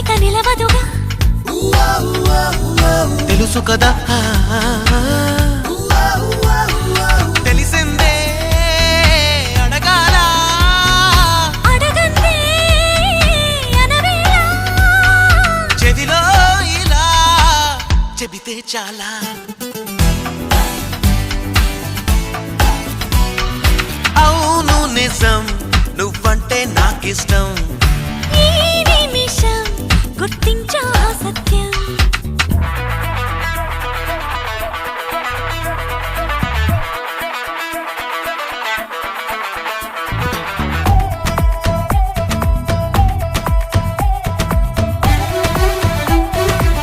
ఇక నిలవదుగా. తెలుసు కదా. తెలిసిందే అడగాల? అడగందే చెవిలో ఇలా చెబితే చాలా. అవును నిజం నువ్వంటే నాకిష్టం. think